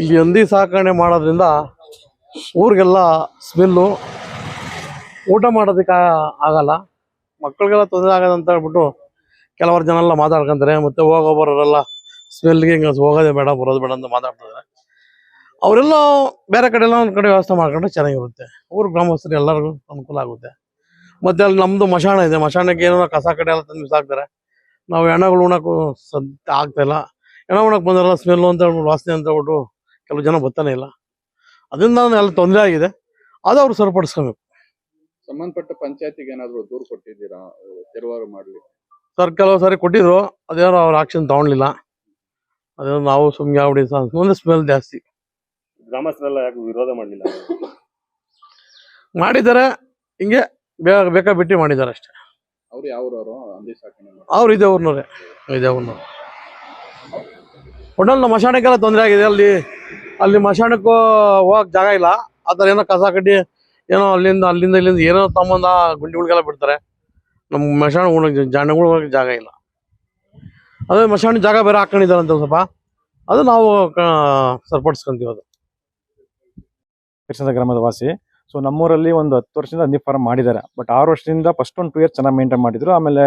ಇಲ್ಲಿ ಹಂದಿ ಸಾಕಣೆ ಮಾಡೋದ್ರಿಂದ ಊರಿಗೆಲ್ಲ ಸ್ಮೆಲ್ಲು. ಊಟ ಮಾಡೋದಕ್ಕೆ ಆಗಲ್ಲ. ಮಕ್ಕಳಿಗೆಲ್ಲ ತೊಂದರೆ ಆಗೋದಂತ ಹೇಳ್ಬಿಟ್ಟು ಕೆಲವರು ಜನ ಎಲ್ಲ ಮಾತಾಡ್ಕೊಂತಾರೆ. ಮತ್ತೆ ಹೋಗೋ ಬರೋರೆಲ್ಲ ಸ್ಮೆಲ್ಗೆ ಹಿಂಗೆ ಹೋಗೋದೇ ಬೇಡ, ಬರೋದು ಬೇಡ ಅಂತ ಮಾತಾಡ್ತಾರೆ ಅವರೆಲ್ಲ ಬೇರೆ ಕಡೆ ಎಲ್ಲ ಒಂದು ಕಡೆ ವ್ಯವಸ್ಥೆ ಮಾಡ್ಕೊಂಡ್ರೆ ಚೆನ್ನಾಗಿರುತ್ತೆ. ಊರು ಗ್ರಾಮಸ್ಥರು ಎಲ್ಲರಿಗೂ ಅನುಕೂಲ ಆಗುತ್ತೆ. ಮತ್ತೆ ಅಲ್ಲಿ ನಮ್ಮದು ಮಶಾಣ ಇದೆ. ಮಶಾಣಕ್ಕೆ ಏನೋ ಕಸ ಕಡೆ ಎಲ್ಲ ತಂದು ಬಿಸಾಕ್ತಾರೆ. ನಾವು ಹೆಣಗಳು ಉಣಕ್ಕೂ ಸದ್ ಆಗ್ತಾಯಿಲ್ಲ ಹೆಣ ಉಣಕ್ಕೆ ಬಂದಾರಲ್ಲ ಸ್ಮೆಲ್ಲು ಅಂತ ಹೇಳ್ಬಿಟ್ಟು ವಾಸನೆ ಅಂತ ಹೇಳ್ಬಿಟ್ಟು ಕೆಲವು ಜನ ಬರ್ತಾನೆ ಇಲ್ಲ. ಅದರಿಂದ ಎಲ್ಲ ತೊಂದರೆ ಆಗಿದೆ. ಅದು ಅವ್ರು ಸರಿಪಡಿಸ್ಕೋಬೇಕು. ಸಂಬಂಧಪಟ್ಟ ಪಂಚಾಯತಿಗೆ ಏನಾದರೂ ದೂರು ಕೊಟ್ಟಿದ್ದೀರಾ? ತೆರವಾರು ಮಾಡ್ಲಿ ಸರ್ ಕೆಲವು ಸಾರಿ ಕೊಟ್ಟಿದ್ರು. ಅದೇನೋ ಅವ್ರು ಆಕ್ಷನ್ ತಗೊಂಡಿಲ್ಲ. ಅದೇನೋ ನಾವು ಸುಮ್ಮನೆ ಆಗ್ಬಿಡಿ ಮುಂದೆ ಸ್ಮೆಲ್ ಜಾಸ್ತಿ. ಗ್ರಾಮಸ್ಥರೆಲ್ಲ ಯಾಕೆ ವಿರೋಧ ಮಾಡಲಿಲ್ಲ? ಮಾಡಿದ್ದಾರೆ. ಹಿಂಗೆ ಬೇಗ ಬೇಕಾ ಬಿಟ್ಟು ಮಾಡಿದ್ದಾರೆ ಅಷ್ಟೇ. ಅವ್ರು ಸಾಕಣೆ ಮಾಡಿ ಅವ್ರು ಇದೇ ಊರ್ನವ್ರೆ. ಇದೇ ಊರ್ನವ್ರು. ಒಟ್ಟಲ್ಲಿ ಮಶಾಣಕ್ಕೆಲ್ಲ ತೊಂದರೆ ಆಗಿದೆ. ಅಲ್ಲಿ ಅಲ್ಲಿ ಮಶಾಣಕ್ಕೂ ಹೋಗಕ್ ಜಾಗ ಇಲ್ಲ. ಆ ಥರ ಏನೋ ಕಸ ಕಡ್ಡಿ ಏನೋ ಅಲ್ಲಿಂದ ಅಲ್ಲಿಂದ ಇಲ್ಲಿಂದ ಏನೋ ತಮ್ಮಂದ ಗುಂಡಿಗಳಿಗೆಲ್ಲ ಬಿಡ್ತಾರೆ. ನಮ್ಮ ಮಶಾಣ ಉಣಕ್ಕೆ ಜಾಣಗಳು ಹೋಗಕ್ಕೆ ಜಾಗ ಇಲ್ಲ. ಅದೇ ಮಶಾಣ ಜಾಗ ಬೇರೆ ಹಾಕೊಂಡಿದ್ದಾರೆ ಅಂತ ಸ್ವಲ್ಪ. ಅದು ನಾವು ಸರಿಪಡಿಸ್ಕೊಂತೀವಿ ಅದು. ಕೃಷ್ಣದ ಗ್ರಾಮದ ವಾಸಿ. ಸೊ ನಮ್ಮೂರಲ್ಲಿ ಒಂದು ಹತ್ತು ವರ್ಷದಿಂದ ಹಂದಿ ಫಾರ್ಮ್ ಮಾಡಿದ್ದಾರೆ. ಬಟ್ ಆರು ವರ್ಷದಿಂದ ಫಸ್ಟ್ ಒಂದು ಟೂ ಇಯರ್ಸ್ ಚೆನ್ನಾಗಿ ಮೇಂಟೈನ್ ಮಾಡಿದ್ರು. ಆಮೇಲೆ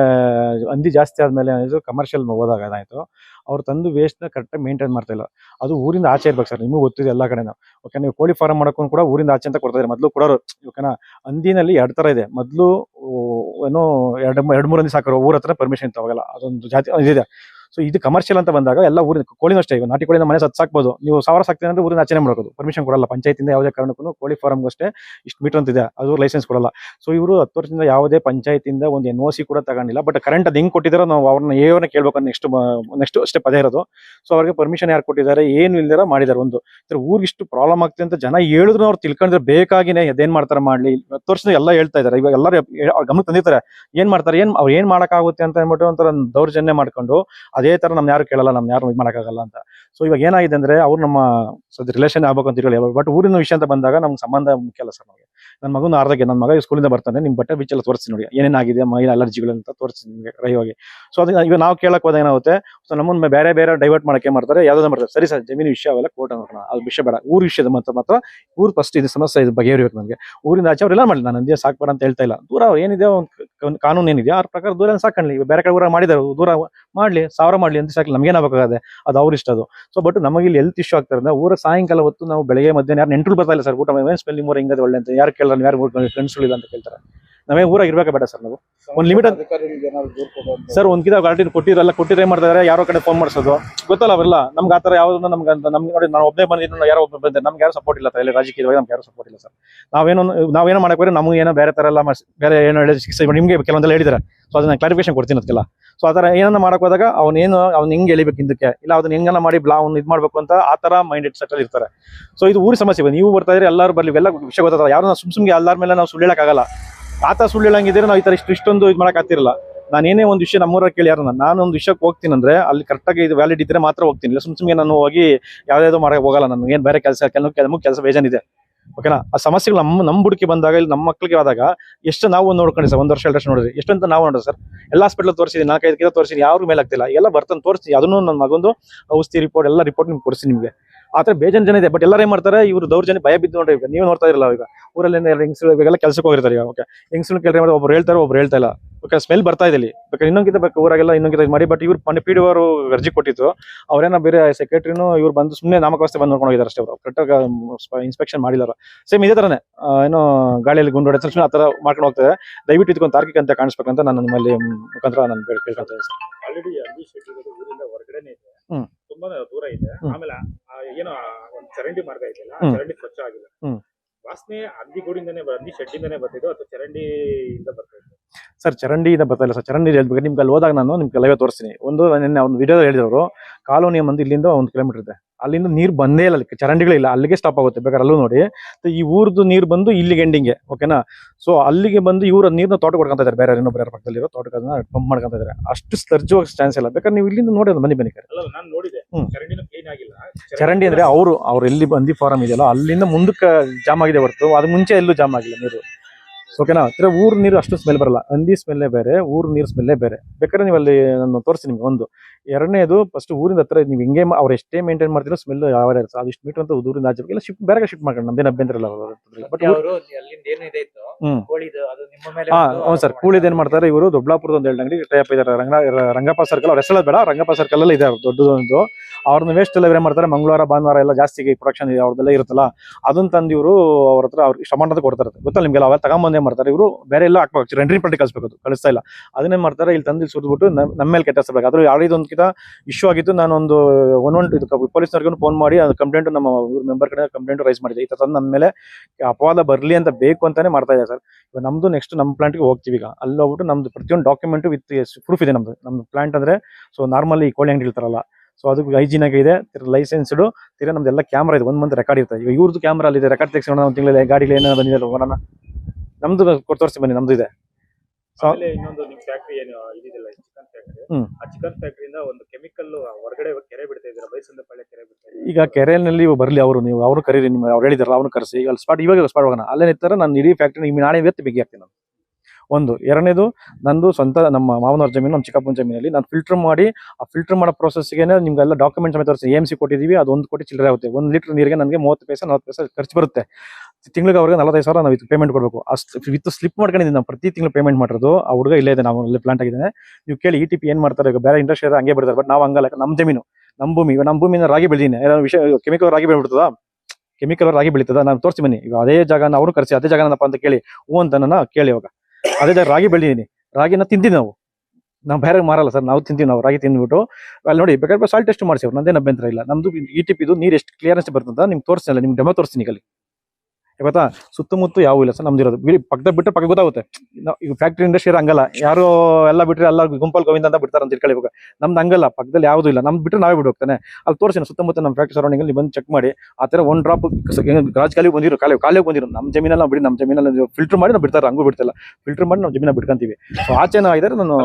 ಹಂದಿ ಜಾಸ್ತಿ ಆದಮೇಲೆ ಏನಾಯಿತು ಕಮರ್ಷಿಯಲ್ ಹೋದಾಗ ಏನಾಯ್ತು ಅವ್ರು ತಂದು ವೇಸ್ಟ್ನ ಕರೆಕ್ಟಾಗಿ ಮೇಂಟೈನ್ ಮಾಡ್ತಾ ಇಲ್ಲ. ಅದು ಊರಿಂದ ಆಚೆ ಇರ್ಬೇಕು ಸರ್ ನಿಮಗೂ ಗೊತ್ತಿದೆ ಎಲ್ಲ ಕಡೆನೂ. ಓಕೆ ನೀವು ಕೋಳಿ ಫಾರ್ಮ್ ಮಾಡೋಕ್ಕೂ ಕೂಡ ಊರಿಂದ ಆಚೆ ಅಂತ ಕೊಡ್ತಾ ಮೊದಲು ಕೂಡ ಓಕೆನಾ ಹಂದಿನಲ್ಲಿ ಎರಡು ಥರ ಇದೆ. ಮೊದಲು ಏನೋ ಎರಡು ಎರಡು ಮೂರು ಹಂದಿ ಸಾಕೋರು. ಊರ ಹತ್ರ ಪರ್ಮಿಷನ್ ತಗೋಲ್ಲ ಅದೊಂದು ಜಾತಿ, ಇದಿದೆ. ಸೊ ಇದು ಕಮರ್ಷಿಯಲ್ ಅಂತ ಬಂದಾಗ ಎಲ್ಲ ಊರಿನ ಕೋಳಿನೂ ಅಷ್ಟೇ. ನಾಟಿ ಕೋಳಿನ ಮನೆ ಸತ್ ಸಾಕ್ಬೋದು ನೀವು ಸಾವಿರ ಸಾಕ್ತೀನಿ ಅಂದ್ರೆ ಊರಿನ ಆಚರಣೆ ಮಾಡೋದು ಪರ್ಮಿಷನ್ ಕೊಡಲ್ಲ. ಪಂಚಾಯತಿಂದ ಯಾವುದೇ ಕಾರಣಕ್ಕೂ ಕೋಳಿ ಫಾರ್ಮ್ ಅಷ್ಟೇ ಇಷ್ಟು ಮೀಟರ್ ಅಂತಿದೆ. ಅದು ಲೈಸೆನ್ಸ್ ಕೊಡಲ್ಲ. ಸೊ ಇವರು ಹತ್ತು ವರ್ಷದಿಂದ ಯಾವುದೇ ಪಂಚಾಯತಿಂದ ಒಂದು ಎನ್ ಓ ಸಿ ಕೂಡ ತಗೊಂಡಿಲ್ಲ. ಬಟ್ ಕರೆಂಟ್ ಅದು ಹೆಂಗ್ ಕೊಟ್ಟಿದ್ದಾರೆ ನಾವು ಅವ್ರನ್ನ ಏವನ್ನ ಕೇಳ್ಬೇಕು ನೆಕ್ಸ್ಟ್ ನೆಕ್ಸ್ಟ್ ಸ್ಟೆಪ್ ಅದೇ ಇರೋದು. ಸೊ ಅವ್ರಿಗೆ ಪರ್ಮಿಷನ್ ಯಾರು ಕೊಟ್ಟಿದ್ದಾರೆ, ಏನು ಇಲ್ದಿರ ಮಾಡಿದ್ದಾರೆ ಒಂದು. ಊರಿಗೆ ಇಷ್ಟು ಪ್ರಾಬ್ಲಮ್ ಆಗ್ತಿದೆ ಅಂತ ಜನ ಹೇಳಿದ್ರು ಅವ್ರು ತಿಳ್ಕೊಂಡಿದ್ರೆ. ಬೇಕಾಗಿನೇ ಅದೇನ್ ಮಾಡ್ತಾರೆ ಮಾಡ್ಲಿ. ಹತ್ತು ವರ್ಷದಿಂದ ಎಲ್ಲ ಹೇಳ್ತಾ ಇದ್ದಾರೆ. ಇವಾಗ ಎಲ್ಲರೂ ಗಮನ ತಂದಿರ್ತಾರೆ. ಏನ್ ಮಾಡ್ತಾರೆ? ಏನ್, ಅವ್ರು ಏನ್ ಮಾಡಕ್ಕಾಗುತ್ತೆ ಅಂತ ಅಂದ್ಬಿಟ್ಟು ಒಂಥರ ದೌರ್ಜನ್ಯ ಮಾಡ್ಕೊಂಡು ಅದೇ ತರ ನಮ್ಮ ಯಾರು ಕೇಳಲ್ಲ ನಮ್ಮ ಯಾರು ಇದು ಮಾಡಕ್ಕಾಗಲ್ಲ ಅಂತ. ಸೊ ಇವಾಗ ಏನಾಗಿದೆ ಅಂದ್ರೆ ಅವ್ರು ನಮ್ಮ ಸದ್ಯ ರಿಲೇಷನ್ ಆಗ್ಬೇಕು ಅಂತ ಹೇಳಿ ಬಟ್ ಊರಿನ ವಿಷಯ ಅಂತ ಬಂದಾಗ ನಮ್ಗೆ ಸಂಬಂಧ ಮುಖ್ಯ ಅಲ್ಲ ಸರ್ ನಮಗೆ. ನನ್ನ ಮಗನ ಅರ್ಧಕ್ಕೆ ನನ್ನ ಮಗ ಸ್ಕೂಲಿಂದ ಬರ್ತಾನೆ, ನಿಮ್ ಬಟ್ಟೆ ಬಿಚ್ಚೆಲ್ಲ ತೋರಿಸ್ತೀನಿ ನೋಡಿ. ಏನೇನಾಗಿದೆ ಮೈನ ಅಲರ್ಜಿಗಳು ಅಂತ ತೋರಿಸ್ತೀನಿ ನಿಮಗೆ ರೈವಾಗಿ ಸೊ ಅದನ್ನ ಈಗ ನಾವು ಕೇಳಕ್ ಹೋದಾಗ ಏನಾಗುತ್ತೆ ಸೊ ನಮ್ಮನ್ನ ಬೇರೆ ಬೇರೆ ಡೈವರ್ಟ್ ಮಾಡಕ್ಕೆ ಮಾಡ್ತಾರೆ ಯಾವ್ದು ಮಾಡ್ತಾರೆ. ಸರಿ ಸರ್, ಜಮೀನು ವಿಷಯ ಅವೆಲ್ಲ ಕೋರ್ಟ್ ನೋಡೋಣ. ಅದು ವಿಷಯ ಬೇಡ. ಊರು ವಿಷಯದ ಮಾತ್ರ ಮಾತ್ರ ಊರು ಫಸ್ಟ್ ಇದು ಸಮಸ್ಯೆ ಇದು ಬಗೆಹರಿಬೇಕು ನನಗೆ. ಊರಿಂದ ಆಚೆ ಎಲ್ಲ ಮಾಡಲಿ. ನಾನು ನಂದಿಯ ಸಾಕ್ಬೇಡ ಅಂತ ಹೇಳ್ತಾ ಇಲ್ಲ. ದೂರ ಅವ್ರು ಏನಿದೆ ಕಾನೂನು ಏನಿದೆ ಆ ಪ್ರಕಾರ ದೂರ ಸಾಕಣ್ಲಿ ಬೇರೆ ಕಡೆ ಊರ ಮಾಡಿದಾರೆ, ದೂರ ಮಾಡ್ಲಿ. ಸಾವಿರ ಮಾಡ್ಲಿ ಅಂತ ಸಾಕಲಿ ನಮ್ಗೇನಾಗಬೇಕಾಗದೆ ಅದು ಅವ್ರ ಇಷ್ಟ ಅದು ಸೊ ಬಟ್ ನಮಗೆ ಇಲ್ಲಿ ಹೆಲ್ತ್ ಇಶ್ಯೂ ಆಗ್ತಾರೆ ಊರ ಸಾಯಂಕಾಲ ಹೊತ್ತು ನಾವು ಬೆಳಗ್ಗೆ ಮಧ್ಯಾಹ್ನ ಯಾರು ನೆಂಟರು ಬರ್ತಾ ಇಲ್ಲ ಸರ್ ಊಟ ಸ್ಮೆಲ್ ನಿಮ್ಮೂರ ಹಿಂಗದೆ ಒಳ್ಳೆ ಅಂತ ಯಾರು ಕೇಳಲ್ಲ ಯಾರು ಫ್ರೆಂಡ್ಸ್ ಇಲ್ಲ ಅಂತ ಕೇಳ್ತಾರೆ ನಾವೇ ಊರಾಗ ಇರ್ಬೇಕು ಬೇಡ ಸರ್ ನಾವು? ಒಂದ್ ಲಿಮಿಟ್ ಸರ್ ಒಂದ್ ಕಿದ ಗಾರ್ಡಿನ್ ಕೊಟ್ಟಿರಲ್ಲ ಕೊಟ್ಟಿದ್ರೆ ಏನ್ ಮಾಡ್ತಾರೆ ಯಾರೋ ಕಡೆ ಫೋನ್ ಮಾಡಿಸೋದು. ಗೊತ್ತಲ್ಲ ಅವರೆಲ್ಲ? ನಮ್ಗೆ ಆತರ ಯಾವ್ದು ನಮ್ಗೆ ನಮ್ಗೆ ನೋಡಿ ನಾನು ಒಬ್ಬನೇ ಬಂದಿದ್ದು ಯಾರೋ ಒಬ್ಬ ಬಂದೆ ನಮ್ಗೆ ಯಾರು ಸಪೋರ್ಟ್ ಇಲ್ಲ ಇಲ್ಲಿ ರಾಜಕೀಯವಾಗಿ ನಮ್ಗೆ ಯಾರು ಸಪೋರ್ಟ್ ಇಲ್ಲ ಸರ್. ನಾವೇನೋ ನಾವೇನೋ ಮಾಡಕ್ಕೆ ನಮ್ಗೆ ಏನೋ ಬೇರೆ ತರ ಎಲ್ಲ ಬೇರೆ ಏನೋ ಹೇಳಿ ನಿಮ್ಗೆ ಕೆಲವೊಂದೆಲ್ಲ ಹೇಳಿದ್ದಾರೆ ಸೊ ಅದನ್ನ ಕ್ಲಾರಿಫಿಕೇಶನ್ ಕೊಡ್ತೀನಿ ಅದಕ್ಕೆಲ್ಲ. ಸೊ ಆತರ ಏನನ್ನ ಮಾಡಕ್ ಹೋದಾಗ ಅವ್ನೇನು ಅವ್ನು ಹೆಂಗೆ ಎಳಿಬೇಕು ಹಿಂದಕ್ಕೆ? ಇಲ್ಲ ಅದನ್ನ ಹೆಂಗನ ಮಾಡಿ ಬ್ಲಾ ಅವ್ನು ಇದು ಮಾಡ್ಬೇಕು ಅಂತ ಆ ತರ ಮೈಂಡ್ ಸೆಟ್ ಅಲ್ಲಿ ಇರ್ತಾರೆ. ಸೊ ಇದು ಊರಿ ಸಮಸ್ಯೆ ಬಂದು ನೀವು ಬರ್ತಾ ಇದ್ರೆ ಎಲ್ಲರೂ ಬರ್ಲಿ. ಎಲ್ಲ ವಿಷಯ ಗೊತ್ತಾಗ ಯಾರು ಸುಮ್ ಸುಮ್ಗೆ ಎಲ್ಲರ ಮೇಲೆ ನಾವು ಸುಳ್ಳು ಆತ ಸುಳ್ಳು ಹೇಳಂಗಿದ್ರೆ ನಾವು ಈ ತರ ಇಷ್ಟು ಇಷ್ಟೊಂದು ಇದು ಮಾಡಕ್ ಆಗ್ತಿರಲ್ಲ ನಾನು ಏನೇ ಒಂದು ವಿಷಯ ನಮ್ಮೂರ ಕೇಳಿ ಯಾರನ್ನ, ನಾನು ಒಂದು ವಿಷಯಕ್ಕೆ ಹೋಗ್ತೀನಿ ಅಂದ್ರೆ ಅಲ್ಲಿ ಕರೆಕ್ಟಾಗಿ ಇದು ವ್ಯಾಲಿಡ್ ಇದ್ರೆ ಮಾತ್ರ ಹೋಗ್ತೀನಿ. ಇಲ್ಲ ಸುಮ್ ಸುಮ್ಮನೆ ನಾನು ಹೋಗಿ ಯಾವ್ದಾದ್ರು ಮಾಡಕ್ ಹೋಗಲ್ಲ ನಾನು. ಏನ್ ಬೇರೆ ಕೆಲಸ ಕೆಲವು ಕೆಲವು ಕೆಲಸ ಬೇಜಾನಿದೆ ಓಕೆನಾ ಆ ಸಮಸ್ಯೆಗಳು ನಮ್ಮ ನಮ್ಮ ಬುಡಕ್ಕೆ ಬಂದಾಗ ಇಲ್ಲಿ ನಮ್ಮ ಮಕ್ಕಳಿಗೆ ಆದಾಗ ಎಷ್ಟು ನಾವು ನೋಡ್ಕೊಂಡು ಸರ್? ಒಂದು ವರ್ಷ, ಎರಡು ವರ್ಷ ನೋಡಿದ್ರಿ ಎಷ್ಟಂತ ನಾವು ನೋಡೋದು ಸರ್? ಎಲ್ಲ ಹಾಸ್ಪಿಟಲ್ ತೋರಿಸಿದ್ದೀನಿ ನಾಲ್ಕೈದು ಕಿಲೋ ತೋರಿಸಿದ್ದೀನಿ ಯಾರು ಮೇಲೆ ಆಗ್ತಿಲ್ಲ ಎಲ್ಲ ಬರ್ತಾನೆ ತೋರಿಸಿ ಅದನ್ನು ನನ್ನ ಮಗೊಂದು ಔಷಧಿ ರಿಪೋರ್ಟ್ ಎಲ್ಲ ರಿಪೋರ್ಟ್ ನಿಮ್ಗೆ ಕೊಡಿಸಿ ನಿಮಗೆ. ಆ ಬೇಜನ್ ಬೇಜಾನ್ ಜನ ಇದೆ. ಬಟ್ ಎಲ್ಲರೂ ಏನ್ ಮಾಡ್ತಾರೆ ಇವರು ದೌರ್ಜನ್ಯ ಭಯ ಬಿದ್ದು ನೋಡ್ರಿ ಈಗ ನೀವು ನೋಡ್ತಾ ಇರಲ್ಲ ಈಗ ಊರಲ್ಲಿ ಹೆಂಗಸರು ಇವಾಗೆಲ್ಲ ಕೆಲಸಕ್ಕೆ ಹೋಗಿರ್ತಾರೆ ಈಗ ಓಕೆ ಹೆಂಗಸರು ಕೇಳಿದ್ರೆ ಒಬ್ರು ಹೇಳ್ತಾರೆ ಒಬ್ರು ಹೇಳ್ತಾ ಇಲ್ಲ. ಓಕೆ ಸ್ಮೆಲ್ ಬರ್ತಾ ಇದೆ ಇಲ್ಲಿ. ಬೇಕಾದ್ರೆ ಇನ್ನೊಂದು ಬೇಕು ಊರಾಗೆಲ್ಲ ಇನ್ನೊಂದು ಇದು ಮಾಡಿ ಬಟ್ ಇವ್ರು ಪಣ ಪಿ ಡಿ ಅವರು ಅರ್ಜಿ ಕೊಟ್ಟಿತ್ತು ಅವರೇನೋ ಬೇರೆ ಸೆಕ್ರೆಟರಿನು ಇವ್ರು ಬಂದು ಸುಮ್ಮನೆ ನಾಮಕಾವಸ್ಥೆ ಬಂದು ನೋಡ್ಕೊಂಡು ಹೋಗಿದ್ದಾರೆ ಅಷ್ಟೇ ಅವರು. ಕರೆಕ್ಟಾಗಿ ಇನ್ಸ್ಪೆಕ್ಷನ್ ಮಾಡಿಲ್ಲ ಸೇಮ್ ಇದೇ ತರನೇ. ಏನೋ ಗಾಳಿಯಲ್ಲಿ ಗುಂಡು ಹೊಡೆದ ತಕ್ಷಣ ಆ ಥರ ಮಾಡ್ಕೊಂಡು ಹೋಗ್ತಾರೆ. ದಯವಿಟ್ಟು ಇದಕ್ಕೊಂದು ತಾರ್ಕಿಕ ಅಂತ ಕಾಣಿಸ್ಬೇಕಂತ ನಾನು ನಿಮ್ಮಲ್ಲಿ ಮುಖಾಂತರ ನಾನು ಕೇಳ್ಕೊಳ್ತೇನೆ ಕೇಳ್ಕೊಂತ ಸರ್ ಆಲ್ರೆಡಿ ಅರ್ಜಿ ಶೆಡ್ ಇರೋದು ಊರಿಂದ ಹೊರಗಡೆನೆ ಇದೆ ಹ್ಮ್. ತುಂಬಾ ದೂರ ಇದೆ ಹ್ಮ್. ಆಮೇಲೆ ಆ ಏನೋ ಆ ಒಂದ್ ಚರಂಡಿ ಮಾರ್ಗ ಇದೆಯಲ್ಲ ಆ ಚರಂಡಿ ಸ್ವಚ್ಛ ಆಗಿಲ್ಲ. ವಾಸನೆ ಅಗ್ನಿ ಗೋಡಿಂದನೇ ಅಗ್ನಿ ಶೆಡ್ಡಿಂದನೇ ಬರ್ತಿದ್ದು ಅಥವಾ ಚರಂಡಿಯಿಂದ ಬರ್ತಾ ಸರ್ ಚರಂಡಿಯಿಂದ ಬರ್ತಾ ಇಲ್ಲ ಸರ್. ಚರಂಡಿ ಹೇಳ್ಬೇಕು. ನಿಮ್ಗೆ ಅಲ್ಲಿ ಹೋದಾಗ ನಾನು ನಿಮ್ಗೆ ಲೈವ್ ತೋರಿಸ್ತೀನಿ. ಒಂದು ನಿನ್ನೆ ಒಂದು ವಿಡಿಯೋ ಹೇಳಿದ್ರು ಕಾಲೋನಿಯ ಮಂದಿ ಇಲ್ಲಿಂದ ಒಂದು ಕಿಲೋಮೀಟರ್ ಇದೆ. ಅಲ್ಲಿಂದ ನೀರು ಬಂದೇ ಇಲ್ಲ ಅಲ್ಲಿ ಚರಂಡಿಗಳಿಲ್ಲ ಅಲ್ಲಿಗೆ ಸ್ಟಾಪ್ ಆಗುತ್ತೆ ಬೇಕಾದ್ರೆ ಅಲ್ಲೂ ನೋಡಿ. ಈ ಊರ್ದು ನೀರು ಬಂದು ಇಲ್ಲಿಗೆ ಎಂಡಿಂಗೆ ಓಕೆನಾ ಸೊ ಅಲ್ಲಿಗೆ ಬಂದು ಇವ್ರ ನೀರ್ನ ತೋಟ ಕೊಡ್ಕೊಂತ ಇದ್ದಾರೆ ಬೇರೆ ಇನ್ನೊಬ್ಬರ ಪಕ್ಕದಲ್ಲಿರೋ ತೋಟಗಳನ್ನ ಪಂಪ್ ಮಾಡ್ಕೊಂತ ಇದ್ದಾರೆ. ಅಷ್ಟು ಸ್ಲರ್ಜ್ ಚಾನ್ಸ್ ಇಲ್ಲ. ಬೇಕಾದ್ರೆ ನೀವು ಇಲ್ಲಿಂದ ನೋಡಿ ಮನೆ ಬನ್ನಿ ಬನ್ನಿ ಚರಂಡಿ ಅಂದ್ರೆ ಅವರು ಅವ್ರು ಎಲ್ಲಿ ಬಂದಿ ಫಾರಂ ಇದೆಯಲ್ಲ ಅಲ್ಲಿಂದ ಮುಂದಕ್ಕೆ ಜಾಮ್ ಆಗಿದೆ ಹೊರತು ಅದು ಮುಂಚೆ ಎಲ್ಲೂ ಜಾಮ್ ಆಗಿಲ್ಲ ನೀರು. ಓಕೆನಾ ಅಂದ್ರೆ ಊರ್ ನೀರು ಅಷ್ಟು ಸ್ಮೆಲ್ ಬರಲ್ಲ. ಹಂದಿ ಸ್ಮೆಲ್ಲೇ ಬೇರೆ ಊರ್ ನೀರು ಸ್ಮೆಲ್ಲೇ ಬೇರೆ. ಬೇಕಾದ್ರೆ ನೀವು ಅಲ್ಲಿ ನಾನು ತೋರಿಸಿ ನಿಮ್ಗೆ ಒಂದು. ಎರಡನೇದು ಫಸ್ಟ್ ಊರಿಂದ ಹತ್ರ ನೀವು ಹಿಂಗೆ ಅವ್ರು ಎಷ್ಟೇ ಮೇಂಟೈನ್ ಮಾಡ್ತಿರೋ ಸ್ಮೆಲ್ ಯಾವ ಇರುತ್ತೆ. ಅದಿಷ್ಟು ಮೀಟರ್ ಅಂತ ಊರಿಂದ ಆಚೆ ಇಲ್ಲ ಶಿಫ್ಟ್ ಬೇರೆ ಶಿಫ್ಟ್ ಮಾಡ್ಕೊಂಡು ನಮ್ದೇನು ಅಭ್ಯಂತರ ಇಲ್ಲ ಬಟ್. ಅದು ಸರ್. ಕೂಳಿದ್ ಏನ್ ಮಾಡ್ತಾರೆ. ಇವರು? ದೊಡ್ಡಾಪುರದ ಒಂದು ಎರಡು ಅಂಗಡಿ ಟೈಪ್ ಇದಾರೆ. ರಂಗ ರಂಗಪ್ಪ ಸರ್ಕಲ್ ಅವ್ರ ಹೆಸರು ಬೇಡ. ರಂಗಪ್ಪ ಸರ್ಕಲ್ ಅಲ್ಲಿ ಇದೆ ಅವ್ರು ದೊಡ್ಡದೊಂದು. ಅವ್ರನ್ನ ವೇಸ್ಟ್ ಎಲ್ಲ ಏನ್ ಮಾಡ್ತಾರೆ. ಮಂಗಳವಾರ ಭಾನುವಾರ ಎಲ್ಲ ಜಾಸ್ತಿ ಪ್ರೊಡಕ್ಷನ್ ಅವ್ರದ್ದೆಲ್ಲ ಇರುತ್ತಲ್ಲ. ಅದನ್ನ ತಂದು ಇವರು ಅವ್ರ ಹತ್ರ ಅವ್ರಿಗೆ ಅಂತ ಕೊಡ್ತಾರೆ. ಗೊತ್ತಲ್ಲ ನಿಮ್ಗೆಲ್ಲ? ಅವಾಗ ತಗೊಂಬಂದ್ ಮಾಡ್ತಾರೆ. ಇವರು ಬೇರೆ ಎಲ್ಲ ಹಾಕ್ಬೇಕು. ರೆಂಡ್ರಿ ಪಟ್ಟಿ ಕಳಿಸ್ಬೇಕು ಅದು. ಕಳಿಸ್ತಾ ಇಲ್ಲ. ಅದನ್ನೇ ಮಾಡ್ತಾರೆ. ಇಲ್ಲಿ ತಂದು ಸುರಿದ್ಬಿಟ್ಟು ನಮ್ಮ ಮೇಲೆ ಕೆಟ್ಟ ಆದ್ರೂ ಒಂದು ಕಿತ ಇಶ್ಯೂ ಆಗಿತ್ತು ನಾನು ಒಂದು ಒನ್ ಒನ್ ಪೊಲೀಸ್ನವ್ರಿಗೂ ಫೋನ್ ಮಾಡಿ ಅದು ಕಂಪ್ಲೇಂಟ್ ನಮ್ಮ ಮೆಂಬರ್ ಕಡೆ ಕಂಪ್ಲೇಂಟ್ ರೈಸ್ ಮಾಡಿದೆ. ಈ ತಂದು ನಮ್ಮ ಮೇಲೆ ಅಪವಾದ ಬರಲಿ ಅಂತ ಬೇಕು ಅಂತಾನೆ ಮಾಡ್ತಾ ಇದೆ ಸರ್. ಇವಾಗ ನಮ್ದು ನೆಕ್ಸ್ಟ್ ನಮ್ಮ ಪ್ಲಾಂಟ್ಗೆ ಹೋಗ್ತೀವಿ ಈಗ. ಅಲ್ಲಿ ಹೋಗ್ಬಿಟ್ಟು ನಮ್ದು ಪ್ರತಿಯೊಂದು ಡಾಕ್ಯುಮೆಂಟ್ ವಿತ್ ಪ್ರೂಫ್ ಇದೆ ನಮ್ದು. ನಮ್ದು ಪ್ಲಾಂಟ್ ಅಂದ್ರೆ ಸೊ ನಾರ್ಮಲಿ ಕೋಳಿ ಅಂಗಡಿ ಇರ್ತಾರಲ್ಲ. ಸೊ ಅದಕ್ಕೆ ಆಗಿ ಇದೆ ಲೈಸೆನ್ಸ್ಡು ತೀರಾ ನಮ್ದೆಲ್ಲ ಕ್ಯಾಮ್ರಾ ಇದೆ. ಒಂದ್ ಮಂತ್ ರೆಕಾರ್ಡ್ ಇರ್ತದೆ ಈಗ ಇವ್ರದ್ದು ಕ್ಯಾಮ್ರಾ ಅಲ್ಲಿ ಇದೆ. ರೆಕಾರ್ಡ್ ತೆಗೆಸ್ಕೊಂಡು ಒಂದು ತಿಂಗಳಲ್ಲಿ ಗಾಡಿಗಳು ಏನೋ ಬಂದಿದೆ ನೋಡೋಣ ನಮ್ದು ಕೊಟ್ಟು ತೋರಿಸಿ ಬನ್ನಿ, ನಮ್ದು ಇದೆ. ಇನ್ನೊಂದು ನಿಮ್ ಫ್ಯಾಕ್ಟ್ರಿ ಏನು ಹ್ಮ್. ಆ ಚಿಕನ್ ಫ್ಯಾಕ್ಟ್ರಿಯಿಂದ ಒಂದು ಕೆಮಿಕಲ್ ಹೊರಗಡೆ ಕೆರೆ ಬಿಡ್ತಾ ಇದ್ದೀರಾ ಬೈಸಂದ ಪಳ್ಳೆ ಕೆರೆ ಬಿಡ್ತಾ ಇದ್ದೀರಾ. ಈಗ ಕೆರೆಯಲ್ಲಿ ಬರ್ಲಿ ಅವರು ನೀವು ಅವರು ಕರೀರಿ ನಿಮ್ಮ ಅವ್ರು ಹೇಳಿದಾರಲ್ಲ ಅವ್ನು ಕರೆಸಿ. ಈಗ ಅಲ್ಲಿ ಸ್ಪಾಟ್ ಇವಾಗ ಸ್ಪಾಟ್ ಹೋಗೋಣ. ಅಲ್ಲೇ ನಿಂತರ ನಾನು ಇಡೀ ಫ್ಯಾಕ್ಟ್ರಿ ನಿಮ್ಗೆ ನಾಳೆ ಇವತ್ತು ಬಿಗಿ ಹಾಕ್ತೀನಿ ನಾನು. ಒಂದು. ಎರಡನೇದು, ನಂದು ಸ್ವಂತ ನಮ್ಮ ಮಾವನವರ ಜಮೀನು, ನಮ್ಮ ಚಿಕ್ಕಪ್ಪನ ಜಮೀನಲ್ಲಿ. ನಾನು ಫಿಲ್ಟರ್ ಮಾಡಿ, ಆ ಫಿಲ್ಟರ್ ಮಾಡೋ ಪ್ರೊಸೆಸ್ಗೆ ನಿಮ್ಗೆಲ್ಲ ಡಾಕ್ಯುಮೆಂಟ್ ಸಮೇತ ತೋರಿಸಿ ಎಂ ಸಿ ಕೊಟ್ಟಿದ್ದೀವಿ, ಅದು ಒಂದು ಕೋಟಿ ಚಿಲ್ಲರೆ ಆಗುತ್ತೆ. ಒಂದು ಲೀಟರ್ ನೀರಿಗೆ ನನಗೆ ಮೂವತ್ತು ಪೈಸೆ, ನಲ್ವತ್ತು ಪೈಸೆ ಖರ್ಚು ಬರುತ್ತೆ. ತಿಂಗಳಿಗೆ ಅವ್ರಿಗೆ ನಲವತ್ತೈದು ಸಾವಿರ ನಾವು ಪೇಮೆಂಟ್ ಕೊಡಬೇಕು. ಅಷ್ಟು ವಿತ್ ಸ್ಲಿಪ್ ಮಾಡ್ಕೊಂಡಿದ್ದೀನಿ ನಾವು ಪ್ರತಿ ತಿಂಗಳು ಪೇಮೆಂಟ್ ಮಾಡಿರೋದು. ಆ ಹುಡುಗ ಇಲ್ಲೇ ಇದೆ, ನಾವು ಅಲ್ಲಿ ಪ್ಲಾಂಟ್ ಆಗಿದ್ದೇನೆ. ನೀವು ಕೇಳಿ ಇ ಟಿ ಪಿ ಏನು ಮಾಡ್ತಾರೆ? ಬೇರೆ ಇಂಡಸ್ಟ್ರಿ ಹಂಗೆ ಬಿಡ್ತಾರೆ. ಬಟ್ ನಾವು ಹಂಗಲ್ಲ. ನಮ್ಮ ಜಮೀನು ನಮ್ಮ ಭೂಮಿ. ನಮ್ಮ ಭೂಮಿನ ರಾಗಿ ಬೆಳೆದೀನಿ ವಿಷಯ ಕೆಮಿಕಲ್ ರಾಗಿ ಬೆಳೆಬಿಡ್ತದ ಕೆಮಿಕಲ್ ರಾಗಿ ಬೆಳೀತದ? ನಾನು ತೋರಿಸಿ ಬನ್ನಿ. ಈಗ ಅದೇ ಜಾಗ ಅವರು ಕರೆಸಿ, ಅದೇ ಜಾಗ ನನ್ನಪ್ಪ ಅಂತ ಕೇಳಿ, ಹೂ ಅಂತ ನನ್ನ ಕೇಳಿ ಇವಾಗ. ಅದೇ ರಾಗಿ ಬೆಳೆದಿದ್ದೀನಿ. ರಾಗಿನ ತಿಂತೀವಿ ನಾವು. ನಾವು ಬೇರೆ ಮಾರಲ್ಲ ಸರ್, ನಾವು ತಿಂತೀವಿ ನಾವು ರಾಗಿ ತಿಂದ್ಬಿಟ್ಟು. ಅಲ್ಲಿ ನೋಡಿ, ಬೇಕಾದ್ರೆ ಸಾಲ್ಟ್ ಟೆಸ್ಟ್ ಮಾಡಿಸಿ ನಂದೇನು ಅಭ್ಯಂತರ ಇಲ್ಲ. ನಮ್ದು ಈ ಟಿ ಪಿದು ನೀರು ಎಷ್ಟು ಕ್ಲಿಯರೆನ್ಸ್ ಬರ್ತದ ನಿಮ್ಗೆ ತೋರಿಸ್ತಿಲ್ಲ ನಿಮ್ಗೆ ಡೆಮೋ ತೋರಿಸ್ತೀನಿ ಅಲ್ಲಿ. ಗೊತ್ತಾ? ಸುತ್ತಮುತ್ತ ಯಾವೂ ಇಲ್ಲ ಸರ್ ನಮ್ದು ಇರೋದು ಬಿಡಿ, ಪಕ್ಕದ ಬಿಟ್ಟರೆ ಪಕ್ಕ ಗೊತ್ತಾಗುತ್ತೆ. ನಾವು ಈಗ ಫ್ಯಾಕ್ಟ್ರಿ ಇಂಡಸ್ಟ್ರಿ ಹಂಗಲ್ಲ. ಯಾರು ಎಲ್ಲ ಬಿಟ್ಟರೆ ಎಲ್ಲ ಗುಂಪಲ್ ಗೋವಿಂದ ಅಂತ ಬಿಡ್ತಾರೆ ಅಂತ ಇಟ್ಕೊಳ್ಳಿ ಇವಾಗ. ನಮ್ದು ಹಂಗಲ್ಲ, ಪಕ್ಕದಲ್ಲಿ ಯಾವುದೂ ಇಲ್ಲ. ನಮ್ದು ಬಿಟ್ಟರೆ ನಾವೇ ಬಿಟ್ಟು ಹೋಗ್ತಾನೆ ಅಲ್ಲಿ ತೋರಿಸಿ ಸುತ್ತಮುತ್ತ ನಮ್ಮ ಫ್ಯಾಕ್ಟ್ರಿ ಸರೌಂಡಿಂಗ್ ಅಲ್ಲಿ ಬಂದು ಚೆಕ್ ಮಾಡಿ. ಆ ಥರ ಒನ್ ಡ್ರಾಪ್ ರಾಜ್ ಕಾಲಿಗೆ ಬಂದಿರೋ ಕಾಲೇ ಕಾಲಿಗೆ ಬಂದಿರೋ ನಮ್ಮ ಜಮೀನಲ್ಲ ನಾವು ಬಿಡಿ ನಮ್ಮ ಜಮೀನಲ್ಲಿ ಫಿಲ್ಟರ್ ಮಾಡಿ ನಾವು ಬಿಡ್ತಾರೆ ಹಂಗೂ ಬಿಡ್ತಿಲ್ಲ ಫಿಲ್ಟರ್ ಮಾಡಿ ನಾವು ಜಮೀನ ಬಿಡ್ಕೊಂತೀವಿ ಸೊ ಆಚೆನ ಇದ್ದಾರೆ ನಾನು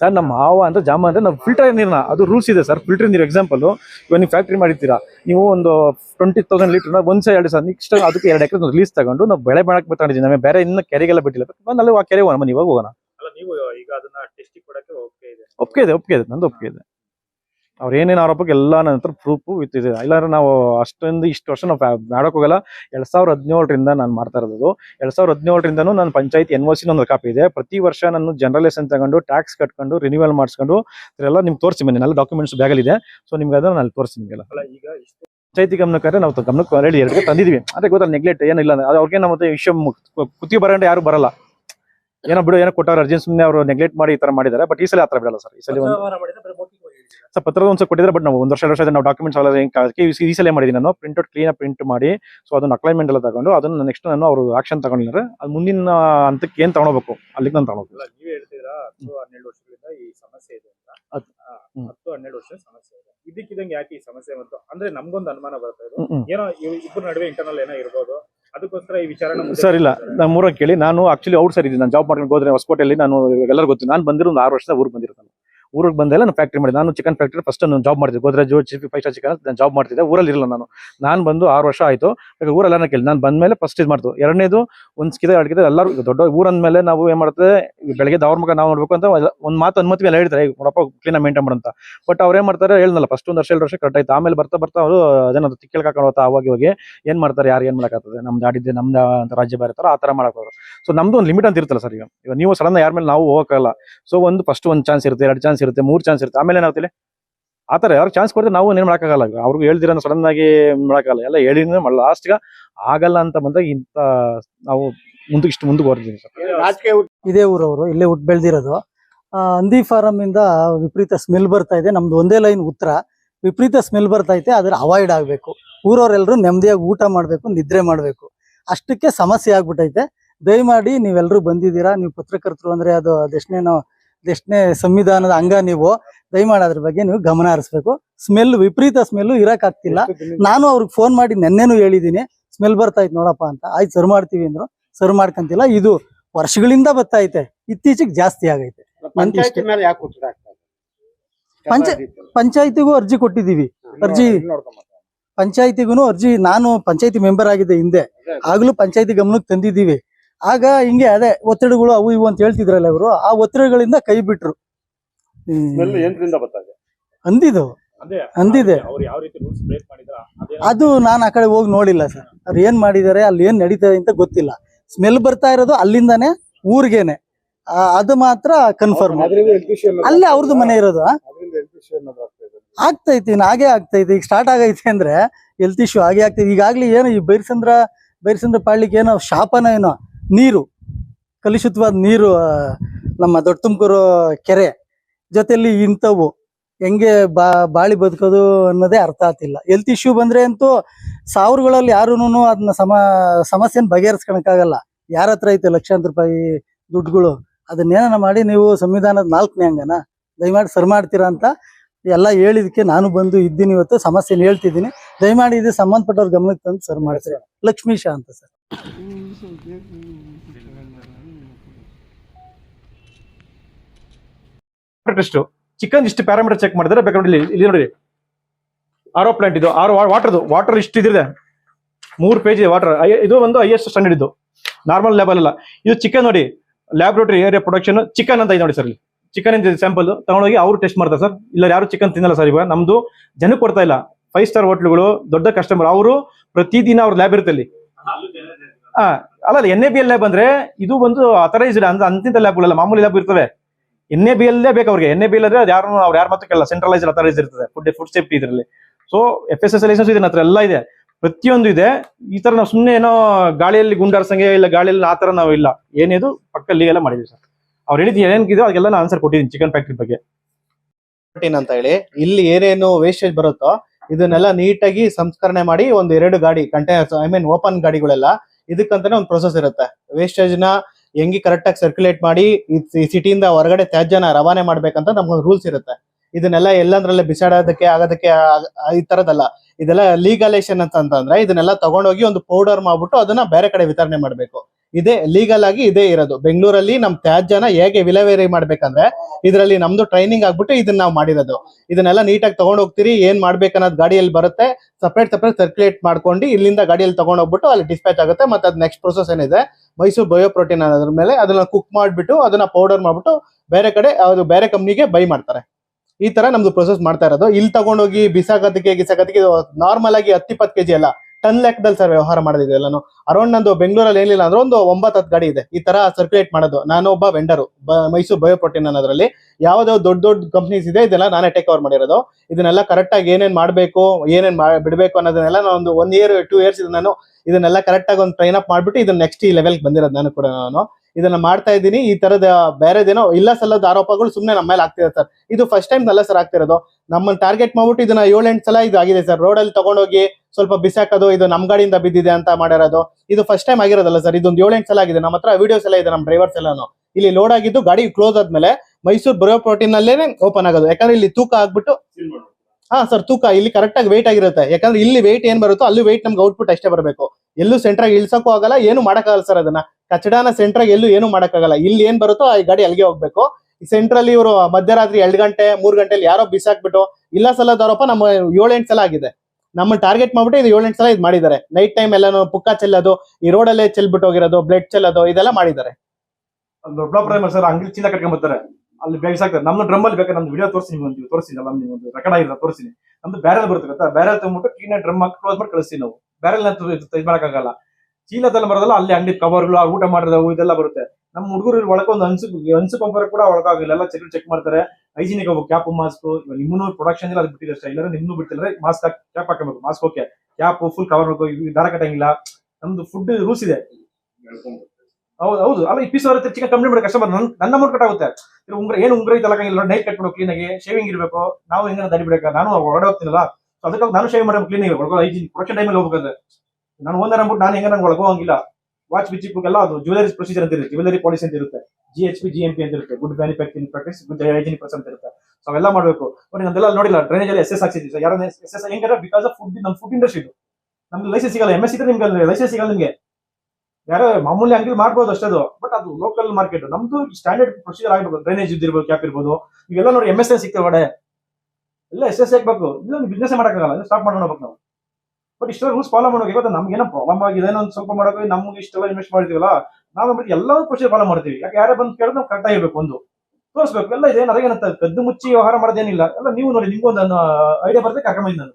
ಸರ್ ನಮ್ಮ ಮಾವ ಅಂದ್ರೆ ಜಾಮ ಅಂದ್ರೆ ನಾವು ಫಿಲ್ಟರ್ ನೀರ್ನ ಅದು ರೂಲ್ಸ್ ಇದೆ ಸರ್ ಫಿಲ್ಟರ್ ನೀರು ಎಕ್ಸಾಂಪಲ್ ಇವಾಗ ನೀವು ಫ್ಯಾಕ್ಟ್ರಿ ಮಾಡಿರ್ತೀರಾ ನೀವು ಒಂದು ಟ್ವೆಂಟಿ ತೌಸಂಡ್ ಲೀಟರ್ನ ಒಂದ್ ಸಲ ಎರಡು ಸರ್ ನೆಕ್ಸ್ಟ್ ಅದಕ್ಕೆ ಎರಡು ಎಕರೆ ರಿಲೀಸ್ ತಗೊಂಡು ನಾವು ಬೆಳೆ ಮಾಡಕ್ ಬಿಟ್ಟಿದ್ದೀವಿ ನಮಗೆ ಬೇರೆ ಇನ್ನೂ ಕೆರೆಗೆಲ್ಲ ಬಿಟ್ಟಿಲ್ಲ. ಬಂದು ಅಲ್ಲಿ ಆ ಕೆರೆ ಹೋಗೋಣ ಇವಾಗ ಹೋಗೋಣ. ಅಲ್ಲ ನೀವು ಈಗ ಅದನ್ನ ಟೆಸ್ಟಿಂಗ್ ಕೊಡಕ್ಕೆ ಓಕೆ ಇದೆ. ಒಪ್ಪಿಗೆ ಇದೆ ಒಪ್ಪಿಗೆ ಇದೆ ನಂದು ಒಪ್ಪಿಗೆ ಇದೆ. ಅವ್ರು ಏನೇನು ಆರೋಪಕ್ಕೆ ಎಲ್ಲ ನನ್ನ ಹತ್ರ ಪ್ರೂಫ್ ವಿತ್ ಇದೆ ಇಲ್ಲಾಂದ್ರೆ ನಾವು ಅಷ್ಟೊಂದು ಇಷ್ಟು ವರ್ಷ ನಾವು ಮಾಡೋಕೆ ಹೋಗಲ್ಲ ಎರಡ್ ಸಾವಿರದ ಹದಿನೇಳರಿಂದ ನಾನು ಮಾಡ್ತಾ ಇರೋದು. ಎರಡ್ ಸಾವಿರದ ಹದಿನೇಳರಿಂದನೂ ನನ್ನ ಪಂಚಾಯತ್ ಎನ್ ಒ ಸಿ ಒಂದು ಕಾಪಿ ಇದೆ. ಪ್ರತಿ ವರ್ಷ ನಾನು ಜನರಲೈಸನ್ ತಗೊಂಡು ಟ್ಯಾಕ್ಸ್ ಕಟ್ಕೊಂಡು ರಿನ್ಯೂವಲ್ ಮಾಡಿಸ್ಕೊಂಡು ಎಲ್ಲ ನಿಮ್ಗೆ ತೋರಿಸಿ ಬನ್ನಿ. ಎಲ್ಲ ಡಾಕ್ಯುಮೆಂಟ್ಸ್ ಬ್ಯಾಗಲ್ಲಿದೆ. ಸೊ ನಿಮ್ಗೆ ಅದನ್ನ ನಾನು ತೋರಿಸ್ತೀನಿ ನಿಮಗೆಲ್ಲ ಅಲ್ಲ ಈಗ ಪಂಚಾಯತಿ ಗಮನಕ್ಕಾದ್ರೆ ನಾವು ಗಮನಕ್ಕೆ ಆಲ್ರೆಡಿ ಎರಡು ತಂದಿದ್ವಿ. ಅದೇ ಗೊತ್ತಲ್ಲ ನೆಗ್ಲೆಕ್ಟ್ ಏನಿಲ್ಲ ಅದು ಅವ್ರಿಗೆ ನಮ್ಮ ಮತ್ತೆ ವಿಷಯ ಕುತ್ತಿ ಬರಂಡೆ ಯಾರು ಬರಲ್ಲ. ಏನೋ ಬಿಡು ಏನೋ ಕೊಟ್ಟವ್ರು ಅರ್ಜೆಂಟ್ ಸುಮ್ಮನೆ ಅವರು ನೆಗ್ಲೆಕ್ಟ್ ಮಾಡಿ ಈ ತರ ಮಾಡಿದ್ದಾರೆ ಬಟ್ ಈ ಸಲ ಆತರ ಬಿಡಲ್ಲ ಸರ್. ಈ ಸಲ ಸರ್ ಪತ್ರದ ಒಂದ್ಸಲ ಕೊಟ್ಟಿದ್ರೆ ಬಟ್ ನಾವು ಒಂದು ವರ್ಷ ಎರಡು ವರ್ಷ ನಾವು ಡಾಕ್ಯುಮೆಂಟ್ಸ್ ಎಲ್ಲ ಹೆಂಗ್ ಈ- ಸಲ ಮಾಡಿದ್ದೀನಿ ನಾನು. ಪ್ರಿಂಟ್ ಔಟ್ ಕ್ಲೀನ್ ಪ್ರಿಂಟ್ ಮಾಡಿ ಸೊ ಅದನ್ನ ಅಕ್ಲೈಮೆಂಟ್ ಎಲ್ಲ ತಗೊಂಡು ಅದನ್ನ ನೆಕ್ಸ್ಟ್ ನಾನು ಅವರು ಆಕ್ಷನ್ ತಗೊಂಡಿದ್ದಾರೆ. ಅದು ಮುಂದಿನ ಹಂತಕ್ಕೆ ಏನ್ ತಗೊಳ್ಬೇಕು? ಅಲ್ಲಿಗೆ ನಾನು ತಗೊಳ್ಬೇಕು. ನೀವು ಹತ್ತು ಹನ್ನೆರಡು ವರ್ಷಗಳಿಂದ ಈ ಸಮಸ್ಯೆ ಇದೆ ಅಂತ. ಹತ್ತು ಹನ್ನೆರಡು ವರ್ಷ ಸಮಸ್ಯೆ ಇದೆ. ಇದಕ್ಕಿದಂಗೆ ಯಾಕೆ ಈ ಸಮಸ್ಯೆ ಬಂತು? ಅಂದ್ರೆ ನಮ್ಗೊಂದು ಅನುಮಾನ ಬರ್ತಾ ಇದೆ. ಏನೋ ಇಬ್ಬರ ನಡುವೆ ಇಂಟರ್ನಲ್ ಏನೋ ಇರ್ಬೋದು. ಅದಕ್ಕೋಸ್ಕರ ಈ ವಿಚಾರ ಸರ್ ಇಲ್ಲ. ನಾನು ನಮ್ಮ ಊರಾಗ ಕೇಳಿ ನಾನು ಆಕ್ಚುಲಿ ಔಟ್ ಸೈಡ್ ಇದ್ದೀನಿ. ನಾನು ಜಾಬ್ ಮಾಡ್ಕೊಂಡು ಹೋದ್ರೆ ಹೊಸಕೋಟೆಯಲ್ಲಿ ನಾನು ಎಲ್ಲರೂ ಗೊತ್ತು. ನಾನು ಬಂದಿರೋ ಒಂದು ಆರು ವರ್ಷದ ಊರು ಬಂದಿರೋದು ಊರಿಗೆ ಬಂದೆಲ್ಲ ನಾನು ಫ್ಯಾಕ್ಟ್ರಿ ಮಾಡಿದೆ ನಾನು ಚಿಕನ್ ಫ್ಯಾಕ್ಟ್ರಿ ಫಸ್ಟ್ ನಾನು ಜಾಬ್ ಮಾಡ್ತಿದ್ದೆ. ಗೋದ್ರೇಜ್ ಚಿಫಿ ಫೈವ್ ಸ್ಟಾರ್ ಚಿಕನ್ ನಾನು ಜಾಬ್ ಮಾಡ್ತಿದ್ದೆ. ಊರಲ್ಲಿ ಇರಲ್ಲ ನಾನು. ನಾನು ಬಂದು ಆರು ವರ್ಷ ಆಯಿತು. ಈಗ ಊರೆಲ್ಲ ಕೇಳಿ ನಾನು ಬಂದ್ಮೇಲೆ ಫಸ್ಟ್ ಇದು ಮಾಡ್ತು. ಎರಡನೇದು ಒಂದು ಕಿದ ಎರಡು ಎಲ್ಲರೂ ದೊಡ್ಡ ಊರಂದ್ಮೇಲೆ ನಾವು ಏನು ಮಾಡ್ತೇವೆ? ಈ ಬೆಳಗ್ಗೆ ಅವ್ರ ಮುಖ ನಾವು ನೋಡಬೇಕು ಅಂತ ಒಂದು ಮಾತು ಅನುಮತಿ ಎಲ್ಲ ಹೇಳ್ತಾರೆ. ನೋಡಪ್ಪ ಮೈಂಟೇನ್ ಮೇಂಟೈನ್ ಮಾಡಂತ ಬಟ್ ಅವ್ರು ಏನ್ ಮಾಡ್ತಾರೆ ಹೇಳನಲ್ಲ ಫಸ್ಟ್ ಒಂದು ವರ್ಷ, ಎರಡು ವರ್ಷ ಕರೆಕ್ಟ್ ಆಯ್ತು. ಆಮೇಲೆ ಬರ್ತಾ ಬರ್ತಾ ಅವರು ಅದೇನದು ತಿಕ್ಕಲ್ ಹಾಕೊಂಡು ಹೋಗ್ತಾ ಅವಾಗ ಇವಾಗ ಏನು ಮಾಡ್ತಾರೆ? ಯಾರು ಏನು ಮಾಡೋಕ್ಕಾಗ್ತದೆ? ನಮ್ದು ಆಡಿದ್ದೆ ನಮ್ದು ಅಂತ ರಾಜ್ಯ ಬೇರೆ ಆ ಥರ ಮಾಡೋಕ್ಕೋರು ಸೊ ನಮ್ದು ಒಂದು ಲಿಮಿಟ್ ಅಂತ ಇರ್ತಲ್ಲ ಸರ್ ಈಗ. ಈಗ ನೀವು ಸಡನ್ ಯಾರ ಮೇಲೆ ನಾವು ಹೋಗೋಕ್ಕಲ್ಲ ಸೊ ಒಂದು ಫಸ್ಟ್ ಒಂದು ಚಾನ್ಸ್ ಇರುತ್ತೆ, ಎರಡು ಚಾನ್ಸ್ ಇರುತ್ತೆ ಮೂರು ಚಾನ್ಸ್ ಇರುತ್ತೆ. ಆಮೇಲೆ ಏನಾಗ್ತಿಲ್ಲ ಆ ಥರ ಯಾರು ಚಾನ್ಸ್ ಕೊಡ್ತಾರೆ ನಾವು ಏನ್ ಮಾಡಕ್ಕಾಗಲ್ಲ. ಅವ್ರಿಗೆ ಹೇಳ್ದಿರ ಸಡನ್ ಆಗಿ ಮಾಡಕ್ಕಾಗಲ್ಲ. ಎಲ್ಲ ಹೇಳಿದ್ರೆ ಲಾಸ್ಟ್ಗೆ ಆಗಲ್ಲ ಅಂತ ಬಂದಾಗ ಇಂಥ ನಾವು ಮುಂದಕ್ಕೆ ಇಷ್ಟು ಮುಂದಕ್ಕೆ ಬರ್ತೀವಿ ಸರ್. ಇದೇ ಊರವರು ಇಲ್ಲೇ ಹುಟ್ಟು ಬೆಳೆದಿರೋದು. ಹಂದಿ ಫಾರಂ ಇಂದ ವಿಪರೀತ ಸ್ಮೆಲ್ ಬರ್ತಾ ಇದೆ. ನಮ್ದು ಒಂದೇ ಲೈನ್ ಉತ್ತರ. ವಿಪರೀತ ಸ್ಮೆಲ್ ಬರ್ತಾ ಐತೆ ಅದ್ರ ಅವಾಯ್ಡ್ ಆಗ್ಬೇಕು. ಊರವರೆಲ್ಲರೂ ನೆಮ್ಮದಿಯಾಗಿ ಊಟ ಮಾಡ್ಬೇಕು ನಿದ್ರೆ ಮಾಡ್ಬೇಕು. ಅಷ್ಟಕ್ಕೆ ಸಮಸ್ಯೆ ಆಗ್ಬಿಟ್ಟೈತೆ ದಯಮಾಡಿ ನೀವೆಲ್ಲರೂ ಬಂದಿದ್ದೀರಾ ನೀವು ಪತ್ರಕರ್ತರು ಅಂದ್ರೆ ಅದು ಅದೆಷ್ಟನೇನೋ ಅದೆಷ್ಟನೇ ಸಂವಿಧಾನದ ಅಂಗ ನೀವು ದಯಮಾಡಿ ಅದ್ರ ಬಗ್ಗೆ ನೀವು ಗಮನ ಹರಿಸ್ಬೇಕು. ಸ್ಮೆಲ್ ವಿಪರೀತ ಸ್ಮೆಲ್ ಇರಕ್ ಆಗ್ತಿಲ್ಲ ನಾನು ಅವ್ರಿಗೆ ಫೋನ್ ಮಾಡಿ ನೆನ್ನೆನೂ ಹೇಳಿದ್ದೀನಿ ಸ್ಮೆಲ್ ಬರ್ತಾ ಐತೆ ನೋಡಪ್ಪ ಅಂತ. ಆಯ್ತು ಸರ್ ಮಾಡ್ತೀವಿ ಅಂದ್ರು. ಸರ್ ಮಾಡ್ಕಂತಿಲ್ಲ ಇದು ವರ್ಷಗಳಿಂದ ಬರ್ತಾ ಐತೆ. ಇತ್ತೀಚೆಗೆ ಜಾಸ್ತಿ ಆಗೈತೆ. ಪಂಚ ಪಂಚಾಯತಿಗೂ ಅರ್ಜಿ ಕೊಟ್ಟಿದೀವಿ ಅರ್ಜಿ ಪಂಚಾಯತಿಗೂ ಅರ್ಜಿ ನಾನು ಪಂಚಾಯತಿ ಮೆಂಬರ್ ಆಗಿದ್ದೆ ಹಿಂದೆ. ಆಗ್ಲೂ ಪಂಚಾಯತಿ ಗಮನಕ್ಕೆ ತಂದಿದ್ದೀವಿ. ಆಗ ಹಿಂಗೆ ಅದೇ ಒತ್ತಡಗಳು ಅವು ಇವು ಅಂತ ಹೇಳ್ತಿದ್ರಲ್ಲ ಇವರು ಆ ಒತ್ತಡಗಳಿಂದ ಕೈ ಬಿಟ್ರು. ಅಂದಿದ್ದು. ಅಂದಿದೆ. ಅದು ನಾನು ಆ ಕಡೆ ಹೋಗಿ ನೋಡಿಲ್ಲ ಸರ್. ಅವ್ರು ಏನ್ ಮಾಡಿದ್ದಾರೆ ಅಲ್ಲಿ ಏನ್ ನಡೀತದೆ ಅಂತ ಗೊತ್ತಿಲ್ಲ. ಸ್ಮೆಲ್ ಬರ್ತಾ ಇರೋದು ಅಲ್ಲಿಂದಾನೆ ಊರಿಗೇನೆ. ಅದು ಮಾತ್ರ ಕನ್ಫರ್ಮ್ ಅಲ್ಲೇ ಅವ್ರದ್ದು ಮನೆ ಇರೋದು? ಆಗ್ತೈತಿ ಹಾಗೆ ಆಗ್ತೈತಿ. ಈಗ ಸ್ಟಾರ್ಟ್ ಆಗೈತೆ ಅಂದ್ರೆ ಹೆಲ್ತ್ ಇಶ್ಯೂ ಹಾಗೆ ಆಗ್ತೈತಿ. ಈಗಾಗ್ಲಿ ಏನು ಈ ಬೈರ್ಸಂದ್ರ ಬೈರ್ಸಂದ್ರ ಪಾಳ್ಲಿಕ್ಕೆ ಏನೋ ಶಾಪನ ಏನೋ ನೀರು, ಕಲುಷಿತವಾದ ನೀರು ನಮ್ಮ ದೊಡ್ಡ ತುಮಕೂರು ಕೆರೆ ಜೊತೆಯಲ್ಲಿ ಇಂಥವು. ಹೆಂಗೆ ಬಾ, ಬಾಳಿ ಬದುಕೋದು ಅನ್ನೋದೇ ಅರ್ಥ ಆಗ್ತಿಲ್ಲ. ಹೆಲ್ತ್ ಇಶ್ಯೂ ಬಂದ್ರೆ ಅಂತೂ ಸಾವಿರಗಳಲ್ಲಿ ಯಾರೂ ಅದನ್ನ ಸಮ, ಸಮಸ್ಯೆನ ಬಗೆಹರಿಸ್ಕೊಳಕ್ಕಾಗಲ್ಲ ಯಾರ ಹತ್ರ ಐತೆ ಲಕ್ಷಾಂತರ ರೂಪಾಯಿ ದುಡ್ಡುಗಳು? ಅದನ್ನೇನ ಮಾಡಿ ನೀವು ಸಂವಿಧಾನದ ನಾಲ್ಕನೇ ಅಂಗನ ದಯಮಾಡಿ ಸರ್ ಮಾಡ್ತೀರಾ ಅಂತ ಎಲ್ಲ ಹೇಳಿದಕ್ಕೆ ನಾನು ಬಂದು ಇದ್ದೀನಿ ಇವತ್ತು, ಸಮಸ್ಯೆನ ಹೇಳ್ತಿದ್ದೀನಿ. ದಯಮಾಡಿ ಇದು ಸಂಬಂಧಪಟ್ಟವ್ರ ಗಮನಕ್ಕೆ ತಂದು ಸರ್ ಮಾಡ್ತೀರ? ಲಕ್ಷ್ಮೀಶಾ ಅಂತ ಸರ್. ಟೆಸ್ಟ್ ಚಿಕನ್ ಇಷ್ಟು ಪ್ಯಾರಾಮೀಟರ್ ಚೆಕ್ ಮಾಡಿದ್ರೆ ಬೇಕಾದ್ರೆ ಇಲ್ಲಿ ಇಲ್ಲಿ ನೋಡಿ. ಆರೋ ಪ್ಲಾಂಟ್ ಇದು. ಆರೋ ವಾಟರ್ದು ವಾಟರ್ ಇಷ್ಟು ಇದಿದೆ ಮೂರು ಪೇಜ್ ಇದೆ ವಾಟರ್ ಇದು ಒಂದು ಹೈಯೆಸ್ಟ್ ಸ್ಟ್ಯಾಂಡರ್ಡ್ ಇದು ನಾರ್ಮಲ್ ಲೆವೆಲ್ ಅಲ್ಲ. ಇದು ಚಿಕನ್ ನೋಡಿ. ಲ್ಯಾಬ್ರೇಟರಿ ಏರಿಯಾ ಪ್ರೊಡಕ್ಷನ್ ಚಿಕನ್ ಅಂತ ಇದೆ ನೋಡಿ ಸರ್ ಇಲ್ಲಿ. ಚಿಕನ್ ಇಂದ ಸ್ಯಾಂಪಲ್ ತಗೊಂಡೋಗಿ ಅವರು ಟೆಸ್ಟ್ ಮಾಡ್ತಾರೆ ಸರ್ ಇಲ್ಲ ಯಾರು ಚಿಕನ್ ತಿನ್ನಲ್ಲ ಸರ್ ಇವಾಗ. ನಮ್ದು ಜನಕ್ಕೆ ಕೊಡ್ತಾ ಇಲ್ಲ. ಫೈವ್ ಸ್ಟಾರ್ ಹೋಟ್ಲುಗಳು ದೊಡ್ಡ ಕಸ್ಟಮರ್ ಅವರು ಪ್ರತಿದಿನ ಅವ್ರ ಲ್ಯಾಬ್ ಇರುತ್ತೆ ಅಲ್ಲಿ. ಆ, ಅಲ್ಲ N A B L lab ಅಂದ್ರೆ ಇದು ಒಂದು ಅಥರೈಸ್ಡ್ ಅಂದ್ರೆ ಅಂತಿಂತ ಲ್ಯಾಬ್ಗಳೆಲ್ಲ ಮಾಮೂಲಿ ಲ್ಯಾಬ್ ಇರ್ತವೆ. ಎನ್ ಎ ಬಿ ಎಲ್ಲೇ ಬೇಕು ಅವ್ರಿಗೆ. ಎನ್ ಎ ಬಿ ಎಲ್ ಅಂದ್ರೆ ಅದು ಯಾರು ಅವ್ರು ಯಾರು ಮಾತ್ರ ಕೇಳಲ್ಲ ಸೆಂಟ್ರಲೈಸ್ಡ್ ಅಥರೈಸ್ ಇರ್ತದೆ. ಫುಡ್ ಫುಡ್ ಸೇಫ್ಟಿ ಇದರಲ್ಲಿ. So F S S licence ಇದೆ ಹತ್ರ ಎಲ್ಲ ಇದೆ. ಪ್ರತಿಯೊಂದು ಇದೆ. ಈ ತರ ನಾವು ಸುಮ್ಮನೆ ಏನೋ ಗಾಳಿಯಲ್ಲಿ ಗುಂಡಾರ್ಸಂಗೆ ಇಲ್ಲ ಗಾಳಿಯಲ್ಲಿ ಆ ತರ ನಾವು ಇಲ್ಲ. ಏನಿದು ಪಕ್ಕ ಲೀಗೆಲ್ಲ ಮಾಡಿದ್ವಿ ಸರ್. ಅವ್ರು ಹೇಳಿದ್ ಏನೇನಿದೆ ಅದಕ್ಕೆಲ್ಲ ನಾನು ಆನ್ಸರ್ ಕೊಟ್ಟಿದ್ದೀನಿ ಚಿಕನ್ ಫ್ಯಾಕ್ಟ್ರಿ ಬಗ್ಗೆ. ಪ್ರೋಟೀನ್ ಅಂತ ಹೇಳಿ. ಇಲ್ಲಿ ಏನೇನು ವೇಸ್ಟೇಜ್ ಬರುತ್ತೋ ಇದನ್ನೆಲ್ಲ ನೀಟಾಗಿ ಸಂಸ್ಕರಣೆ ಮಾಡಿ ಒಂದ್ ಎರಡು ಗಾಡಿ ಕಂಟೈನರ್ಸ್ ಐ ಮೀನ್ ಓಪನ್ ಗಾಡಿಗಳೆಲ್ಲ ಇದಕ್ಕಂತಾನೆ ಒಂದು ಪ್ರೊಸೆಸ್ ಇರುತ್ತೆ. ವೇಸ್ಟೇಜ್ನ ಹೆಂಗಿ ಕರೆಕ್ಟ್ ಆಗಿ ಸರ್ಕ್ಯುಲೇಟ್ ಮಾಡಿ ಈ ಸಿಟಿಯಿಂದ ಹೊರಗಡೆ ತ್ಯಾಜ್ಯನ ರವಾನೆ ಮಾಡ್ಬೇಕಂತ ನಮ್ಗೊಂದು ರೂಲ್ಸ್ ಇರುತ್ತೆ. ಇದನ್ನೆಲ್ಲ ಎಲ್ಲಂದ್ರಲ್ಲೇ ಬಿಸಾಡೋದಕ್ಕೆ, ಆಗೋದಕ್ಕೆ ಈ ತರದಲ್ಲ. ಇದೆಲ್ಲ ಲೀಗಲೇಷನ್ ಅಂತ ಅಂತಂದ್ರೆ ಇದನ್ನೆಲ್ಲ ತಗೊಂಡೋಗಿ ಒಂದು ಪೌಡರ್ ಮಾಡ್ಬಿಟ್ಟು ಅದನ್ನ ಬೇರೆ ಕಡೆ ವಿತರಣೆ ಮಾಡ್ಬೇಕು. ಇದೇ ಲೀಗಲ್ ಆಗಿ ಇದೇ ಇರೋದು. ಬೆಂಗಳೂರಲ್ಲಿ ನಮ್ ತ್ಯಾಜ್ಯನ ಹೇಗೆ ವಿಲೇವಾರಿ ಮಾಡ್ಬೇಕಂದ್ರೆ, ಇದರಲ್ಲಿ ನಮ್ದು ಟ್ರೈನಿಂಗ್ ಆಗ್ಬಿಟ್ಟು ಇದನ್ನ ನಾವು ಮಾಡಿರೋದು. ಇದನ್ನೆಲ್ಲ ನೀಟಾಗಿ ತಗೊಂಡ್ ಹೋಗ್ತೀರಿ ಏನ್ ಮಾಡ್ಬೇಕನ್ನೋದು ಗಾಡಿಯಲ್ಲಿ ಬರುತ್ತೆ. ಸಪ್ರೇಟ್ ಸಪ್ರೇಟ್ ಸರ್ಕ್ಯುಲೇಟ್ ಮಾಡ್ಕೊಂಡು ಇಲ್ಲಿಂದ ಗಾಡಿಯಲ್ಲಿ ತಗೊಂಡ್ ಹೋಗ್ಬಿಟ್ಟು ಅಲ್ಲಿ ಡಿಸ್ಪ್ಯಾಚ್ ಆಗುತ್ತೆ. ಮತ್ತೆ ಅದ್ ನೆಕ್ಸ್ಟ್ ಪ್ರೊಸೆಸ್ ಏನಿದೆ, ಮೈಸೂರು ಬಯೋ ಪ್ರೋಟೀನ್ ಅನ್ನೋದ್ರ ಮೇಲೆ ಅದನ್ನ ಕುಕ್ ಮಾಡ್ಬಿಟ್ಟು, ಅದನ್ನ ಪೌಡರ್ ಮಾಡ್ಬಿಟ್ಟು ಬೇರೆ ಕಡೆ, ಅದು ಬೇರೆ ಕಂಪ್ನಿಗೆ ಬೈ ಮಾಡ್ತಾರೆ. ಈ ತರ ನಮ್ದು ಪ್ರೊಸೆಸ್ ಮಾಡ್ತಾ ಇರೋದು. ಇಲ್ಲಿ ತಗೊಂಡೋಗಿ ಬಿಸಾಕೋದಕ್ಕೆ, ಗಿಸಾಕೋದಕ್ಕೆ ನಾರ್ಮಲ್ ಆಗಿ ಹತ್ತಿಪ್ಪತ್ತು ಕೆಜಿ ಅಲ್ಲ. ಟನ್ ಲೆಕ್ಕದಲ್ಲಿ ಸರ್ ವ್ಯವಹಾರ ಮಾಡೋದಿದೆ ಎಲ್ಲಾನು. ಅರೌಂಡ್ ನಂದು ಬೆಂಗಳೂರಲ್ಲಿ ಏನಿಲ್ಲ ಅಂದ್ರೆ ಒಂದು ಒಂಬತ್ತು ಹತ್ತು ಗಾಡಿ ಇದೆ. ಈ ತರ ಸರ್ಕ್ಯುಲೇಟ್ ಮಾಡೋದು. ನಾನು ಒಬ್ಬ ವೆಂಡರು ಮೈಸೂರು ಬಯೋಪ್ರೋಟೀನ್ ಅನ್ನೋದ್ರಲ್ಲಿ. ಯಾವ್ದಾವ್ ದೊಡ್ಡ ದೊಡ್ಡ ಕಂಪ್ನೀಸ್ ಇದೆ, ಇದೆಲ್ಲ ನಾನೇ ಟೇಕ್ ಓವರ್ ಮಾಡಿರೋದು. ಇದನ್ನೆಲ್ಲ ಕರೆಕ್ಟ್ ಆಗಿ ಏನೇನ್ ಮಾಡ್ಬೇಕು, ಏನೇನ್ ಬಿಡಬೇಕು ಅನ್ನೋದನ್ನೆಲ್ಲ ನಾನು ಒಂದು ಒನ್ ಇಯರ್ ಟೂ ಇಯರ್ಸ್ ಇದು ನಾನು ಇದನ್ನೆಲ್ಲ ಕರೆಕ್ಟ್ ಆಗಿ ಒಂದು ಟ್ರೈನ್ ಅಪ್ ಮಾಡ್ಬಿಟ್ಟು ಇದನ್ನ ನೆಕ್ಸ್ಟ್ ಈ ಲೆವೆಲ್ ಬಂದಿರೋದು ನಾನು ಕೂಡ ನಾನು. ಇದನ್ನ ಮಾಡ್ತಾ ಇದ್ದೀನಿ. ಈ ತರದ ಬೇರೆದೇನೋ ಇಲ್ಲ ಸಲ್ಲದ ಆರೋಪಗಳು ಸುಮ್ಮನೆ ನಮ್ಮ ಮೇಲೆ ಆಗ್ತಿದೆ ಸರ್. ಇದು ಫಸ್ಟ್ ಟೈಮ್ ಅಲ್ಲ ಸರ್ ಆಗ್ತಿರೋದು. ನಮ್ಮನ್ನ ಟಾರ್ಗೆಟ್ ಮಾಡ್ಬಿಟ್ಟು ಇದನ್ನ ಏಳೆಂಟು ಸಲ ಇದು ಆಗಿದೆ ಸರ್ ರೋಡಲ್ಲಿ ತಗೊಂಡೋಗಿ ಸ್ವಲ್ಪ ಬಿಸಾಕೋದು ಇದು ನಮ್ ಗಾಡಿಯಿಂದ ಬಿದ್ದಿದೆ ಅಂತ ಮಾಡಿರೋದು ಇದು ಫಸ್ಟ್ ಟೈಮ್ ಆಗಿರೋದಲ್ಲ ಸರ್ ಇದೊಂದು ಏಳೆಂಟು ಸಲ ಆಗಿದೆ. ನಮ್ಮ ಹತ್ರ ವಿಡಿಯೋಸ್ ಎಲ್ಲ ಇದೆ ನಮ್ಮ ಡ್ರೈವರ್ಸ್ ಎಲ್ಲಾನು. ಇಲ್ಲಿ ಲೋಡ್ ಆಗಿದ್ದು ಗಾಡಿ ಕ್ಲೋಸ್ ಆದ್ಮೇಲೆ ಮೈಸೂರು ಬರೋ ಪ್ರೋಟೀನ್ ಅಲ್ಲೇನೆ ಓಪನ್ ಆಗೋದು. ಯಾಕಂದ್ರೆ ಇಲ್ಲಿ ತೂಕ ಆಗ್ಬಿಟ್ಟು ಹಾ ಸರ್ ತೂಕ. ಇಲ್ಲಿ ಕರೆಕ್ಟ್ ಆಗಿ ವೆಯ್ಟ್ ಆಗಿರುತ್ತೆ. ಯಾಕಂದ್ರೆ ಇಲ್ಲಿ ವೆಯ್ಟ್ ಏನ್ ಬರುತ್ತೋ ಅಲ್ಲಿ ವೆಯ್ಟ್ ನಮ್ಗೆ ಔಟ್ಪುಟ್ ಅಷ್ಟೇ ಬರಬೇಕು. ಎಲ್ಲೂ ಸೆಂಟ್ರಾಗಿ ಇಳ್ಸಕ್ಕೂ ಆಗಲ್ಲ ಏನು ಮಾಡಕ್ಕಾಗಲ್ಲ ಸರ್ ಅದನ್ನ. ಕಚಡಾನ ಸೆಂಟ್ರಾಗಿ ಎಲ್ಲೂ ಏನು ಮಾಡಕ್ಕಾಗಲ್ಲ. ಇಲ್ಲಿ ಏನ್ ಬರುತ್ತೋ ಆ ಗಾಡಿ ಅಲ್ಲಿಗೆ ಹೋಗ್ಬೇಕು. ಈ ಸೆಂಟ್ರಲ್ಲಿ ಇವರು ಮಧ್ಯರಾತ್ರಿ ಎರಡು ಗಂಟೆ, ಮೂರು ಗಂಟೆಲಿ ಯಾರೋ ಬಿಸಾಕ್ಬಿಟ್ಟು ಇಲ್ಲ ಸಲ ಆರೋಪ ನಮ್ಮ ಏಳೆಂಟು ಸಲ ಆಗಿದೆ. ನಮ್ಮ ಟಾರ್ಗೆಟ್ ಮಾಡ್ಬಿಟ್ಟು ಇದು ಏಳೆಂಟು ಸಲ ಇದು ಮಾಡಿದ್ದಾರೆ. ನೈಟ್ ಟೈಮ್ ಎಲ್ಲಾನು ಪುಕ್ಕ ಚೆಲ್ಲೋದು, ಈ ರೋಡಲ್ಲೇ ಚೆಲ್ಬಿಟ್ಟು ಹೋಗಿರೋದು ಬ್ಲಡ್ ಚೆಲ್ಲೋದು, ಇದೆಲ್ಲ ಮಾಡಿದ್ದಾರೆ. ದೊಡ್ಡ ಪ್ರೈಮರ್ ಸರ್ ಅಂಗಡಿ ಚೀಲ ಕಟ್ಕೊಂಡ್ ಬರ್ತಾರೆ. ಅಲ್ಲಿ ಬೇಯಿಸಾಕ್ತಾರೆ ನಮ್ಮ ಡ್ರಮ್ ಅಲ್ಲಿ ಬೇಕಾದ್ರೆ ನಮ್ದು ವಿಡಿಯೋ ತೋರಿಸಿ ನಿಮ್ಗೆ ತೋರಿಸಿ ಅಲ್ಲ, ನಿಮ್ಗೆ ರೆಕಾರ್ಡ್ ಆಗಿರೋ ತೋರಿಸಿ ನಮ್ದು ಬ್ಯಾರಲ್ ಬರುತ್ತೆ ಗೊತ್ತಾ? ಬ್ಯಾರೆಲ್ ತಗೊಂಡ್ಬಿಟ್ಟು ಕ್ಲೀನ್ ಡ್ರಮ್ ಹಾಕಿ ಕ್ಲೋಸ್ ಮಾಡಿ ಕಳಿಸ್ತೀವಿ ನಾವು. ಬ್ಯಾರಲ್ ಇದು ಮಾಡಕ್ಕಾಗಲ್ಲ. ಚೀಲದಲ್ಲಿ ಬರೋದಲ್ಲ ಅಲ್ಲಿ ಅಂಗಡಿ ಕವರ್ಗಳು ಊಟ ಮಾಡಿದವು ಇದೆಲ್ಲ ಬರುತ್ತೆ. ನಮ್ಮ ಹುಡುಗರು ಒಳಗೆ ಒಂದು ಅನ್ಸು ಅನ್ಸು ಪಂಪರ್ ಕೂಡ ಒಳಗಾಗಿಲ್ಲ. ಎಲ್ಲ ಚೆಕ್ ಚೆಕ್ ಮಾಡ್ತಾರೆ. ಹೈಜಿನಿಕ್ ಹೋಗ್ಬೇಕು ಕ್ಯಾಪ್ ಮಾಸ್ಕ್ ನಿಮ್ಮನ್ನು ಪ್ರೊಡಕ್ಷನ್ ಎಲ್ಲ ಅದು ಬಿಟ್ಟಿದೆ ಅಷ್ಟೇ. ಇಲ್ಲಾಂದ್ರೆ ನಿಮ್ಮನ್ನು ಬಿಡ್ತಿಲ್ಲ. ಮಾಸ್ಕ್ ಕ್ಯಾಪ್ ಹಾಕಬೇಕು mask okay cap full cover ಬೇಕು ದಾರ ಕಟ್ಟಂಗಿಲ್ಲ. ನಮ್ದು ಫುಡ್ ರೂಲ್ಸ್ ಇದೆ. ಹೌದು ಹೌದು. ಅಲ್ಲ, ಈ ಸಾವಿರ ಚಿಕನ್ ಕಂಪ್ನಿ ಮಾಡಿ ಕಸ್ಟಮರ್ ನನ್ನ ನನ್ನ ಅಮೌಂಟ್ ಕಟ್ಟಾಗುತ್ತೆ ಇದು ಉಂಗ್ರ, ಏನು ಉಂಗ್ರ ಇಲ್ಲ ನೈಟ್ ಕಟ್ಬಿಡೋ ಕ್ಲೀನಾಗಿ ಶೇವಿಂಗ್ ಇರಬೇಕು. ನಾವು ಹೆಂಗ ದಾರಿ ಬಿಡಕ ನಾನು ಹೊರಗಡೆ ಹೋಗ್ತೀನಲ್ಲ? ಅದಕ್ಕಾಗಿ ನಾನು ಶೇವ್ ಮಾಡಬೇಕು ಕ್ಲೀನ್ ಆಗಿ. ಒಳಗೋ ಹೈಜಿನ್ ಪ್ರೊಡಕ್ಷನ್ ಟೈಮಲ್ಲಿ ಹೋಗ್ಬೇಕಂದ್ರೆ. ನಾನು ಓನರ್ ಅಂದ್ಬಿಟ್ಟು ನಾನು ಹೆಂಗ ನಂಗೆ ಒಳಗೆ ಹೋಗಂಗಿಲ್ಲ. ವಾಚ್ ಬಿಚ್ ಎಲ್ಲ ಅದು ಜ್ಯುವೆಲರಿ ಪ್ರೊಸೀಜರ್ ಅಂತ ಇರುತ್ತೆ. ಜ್ಯುವೆಲರಿ ಪಾಲಿಸಿ ಅಂತ ಇರುತ್ತೆ. G H P G M P ಅಂತ ಇರುತ್ತೆ. Good manufacturing practice good hygienic purse ಅಂತ ಇರುತ್ತೆ. ಸೊ ಅವೆಲ್ಲ ಮಾಡಬೇಕು. ಬಟ್ ಅದೆಲ್ಲ ನೋಡಿಲ್ಲ. ಡ್ರೈನೇಜ್ ಅಲ್ಲಿ ಎಸ್ ಎಸ್ ಹಾಕ್ಸಿದ್ವಿ. ಸರ್ ಯಾರು ಎಸ್ ಎಸ್ ಹೆಂಗಾದ್ರೆ ಬಿಕಾಸ್ ಆಫ್ ಫುಡ್ ನಮ್ಮ ಫುಡ್ ಇಂಡಸ್ಟ್ರಿ ಇದು. ನಮ್ಗೆ ಲೈಸೆನ್ಸ್ ಸಿಗಲ್ಲ. ಎಂ ಎಸ್ ಇದ್ರೆ ನಿಮ್ಗೆ ಲೈಸೆನ್ಸ್ ಸಿಗಲ್ಲ ನಿಮಗೆ. ಯಾರೋ ಮಾಮೂಲಿ ಅಂಗಡಿ ಮಾಡ್ಬೋದು ಅಷ್ಟೇ ಬಟ್ ಅದು ಲೋಕಲ್ ಮಾರ್ಕೆಟ್ ನಮ್ದು ಸ್ಟ್ಯಾಂಡರ್ಡ್ ಪ್ರೊಸೀಜರ್ ಆಗಿರ್ಬೋದು. ಡ್ರೈನೇಜ್ ಇದ್ದಿರ್ಬೋದು ಕ್ಯಾಪ್ ಇರ್ಬೋದು. ಇವೆಲ್ಲ ನೋಡಿ ಎಂ ಎಸ್ ಎನ್ ಸಿಗ್ತವೆ ಎಲ್ಲ ಎಸ್ ಎಸ್ ಹಾಕ್ಬೇಕು. ಇಲ್ಲ ಬಿಸ್ನೆಸ್ ಮಾಡೋಕ್ಕಾಗಲ್ಲ ಸ್ಟಾಪ್ ಮಾಡ್ಕೊಂಡು ಹೋಗ್ಬೇಕು ನಾವು. ಬಟ್ ಇಷ್ಟೆಲ್ಲ ರೂಲ್ಸ್ ಫಾಲೋ ಮಾಡೋಕೆ ಗೊತ್ತಾ? ನಮ್ಗೆ ಏನೋ ಪ್ರಾಬ್ಲಮ್ ಆಗಿದೆ, ಏನೋ ಒಂದು ಸ್ವಲ್ಪ ಮಾಡೋಕೆ ನಮ್ಗೆ ಇಷ್ಟೆಲ್ಲ ಇನ್ವೆಸ್ಟ್ ಮಾಡಿದೀವಲ್ಲ, ನಾವು ಎಲ್ಲವೂ ಪ್ರೊಸೀಜರ್ ಫಾಲೋ ಮಾಡ್ತೀವಿ. ಯಾಕೆ ಯಾರೇ ಬಂದು ಕೇಳಿದ್ರೆ ನಾವು ಕರೆಕ್ಟ್ ಆಗಿರ್ಬೇಕು ಒಂದು. ತೋರಿಸ್ಬೇಕು, ಎಲ್ಲ ಇದೆ ಅದೇನಂತ ಕದ್ದು ಮುಚ್ಚಿ ವ್ಯವಹಾರ ಮಾಡೋದೇನಿಲ್ಲ. ಎಲ್ಲ ನೀವು ನೋಡಿ, ನಿಮ್ಗೊಂದು ಐಡಿಯಾ ಬರುತ್ತೆ ಕರ್ಕೊಂಡ್ ನಾನು.